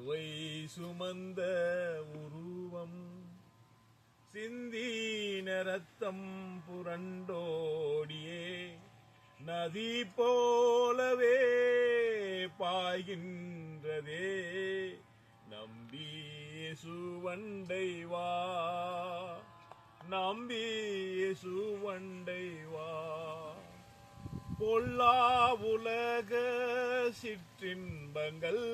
சிலுவை சுமந்த உருவம் சிந்தீன ரத்தம் புரண்டோடியே நதி போலவே பாய்கின்றதே. நம்பி சுவண்டை வா நம்பி சுவண்டை வா. பொல்லா உலக சிற்றின்பங்கள்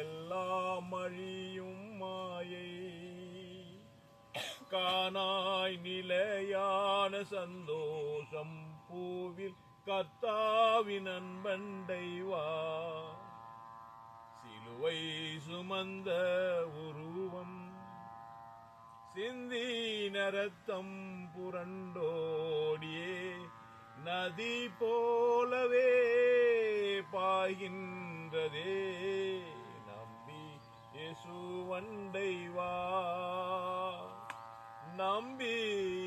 எல்லாம் அழியும் மாயை. காணாய் நிலையான சந்தோஷம் பூவில் கத்தாவின் அன்பண்டைவா சிலுவை சுமந்த உருவம் சிந்தி நரத்தம் புரண்டோடியே. நதி போலவே பாய்கின்றதே. நம்பி இயேசு வண்டைவா. நம்பி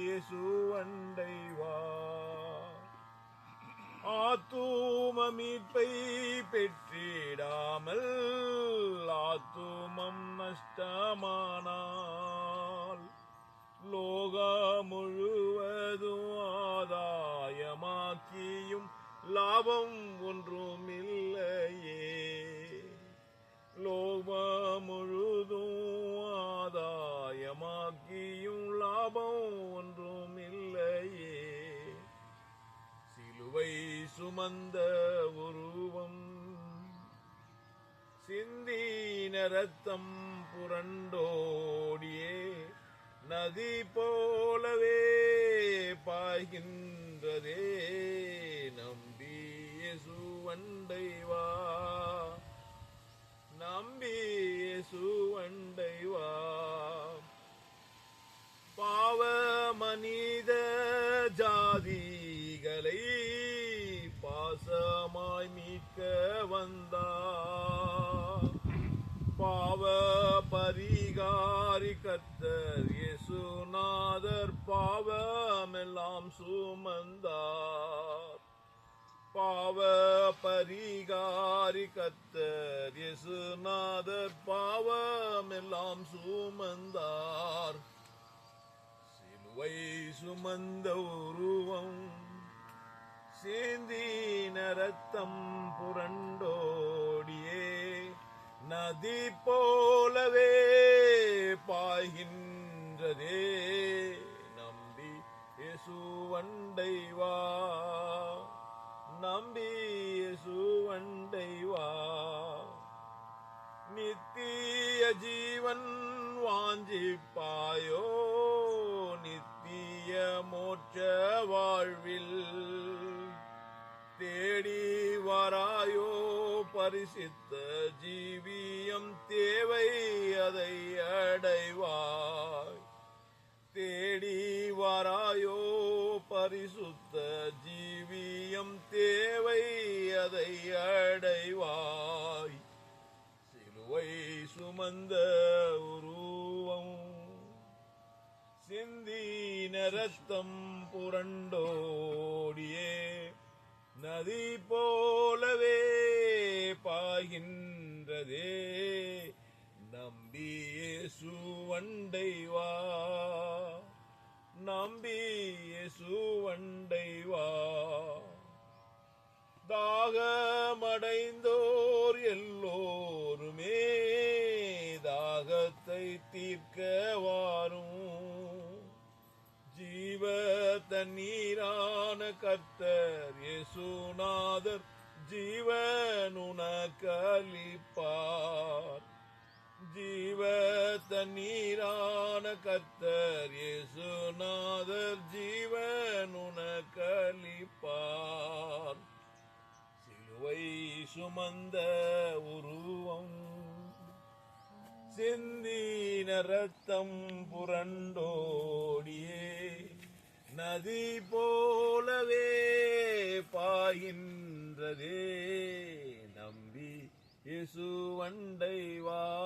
இயேசு வண்டைவா. ஆத்தூம மீட்பை பெற்றிடாமல் ஆத்தூமம் நஷ்டமானால். லோகா முழுவதும் லாபம் ஒன்றும் இல்லையே லோபம் முழுதும் ஆதாயமாக்கியும் லாபம் ஒன்றும் இல்லையே சிலுவை சுமந்த உருவம் சிந்தின ரத்தம் புரண்டோடியே. நதி போலவே பாய்கின்றதே. சுவண்டை வா. நம்பி சுவண்டை வா. பாவ மனித ஜாதிகளை பாசமாய் மீட்க வந்தார் பாவ பரிகாரி கத்தர் இயேசுநாதர் பாவமெல்லாம் சுமந்தார். பாவ பரிகாரி கத்தர் இயேசுநாதர் பாவமெல்லாம் சுமந்தார். சிலுவை சுமந்த உருவம் சேந்தின ரத்தம் புரண்டோடியே நதி போலவே பாய்கின்றதே. நம்பி இயேசுவண்டை வா ஜீவன் வாஞ்சிப்பாயோ? நித்திய மோட்ச வாழ்வில் தேடி வராயோ? பரிசித்த ஜீவியம் தேவை அதை அடைவாய். தேடி வராயோ? பரிசுத்த ஜீவியம் தேவை அதை அடைவாய். சிலுவை சுமந்த உருவம். சிந்தின ரத்தம் புரண்டோடியே நதி போலவே பாகின்றதே நம்பி சுவண்டை வா தாகத்தை தீர்க்க வாரும் ஜீவ தண்ணீரான கர்த்தர் இயேசுநாதர் ஜீவனுனக்களிப்பார் ஜீவ தண்ணீரான கர்த்தர் இயேசுநாதர் ஜீவனுனக்களிப்பார் சிலுவை சுமந்த உருவம் சிந்தின ரத்தம் புரண்டோடியே. நதி போலவே பாயின்றதே நம்பி இசுவண்டை வா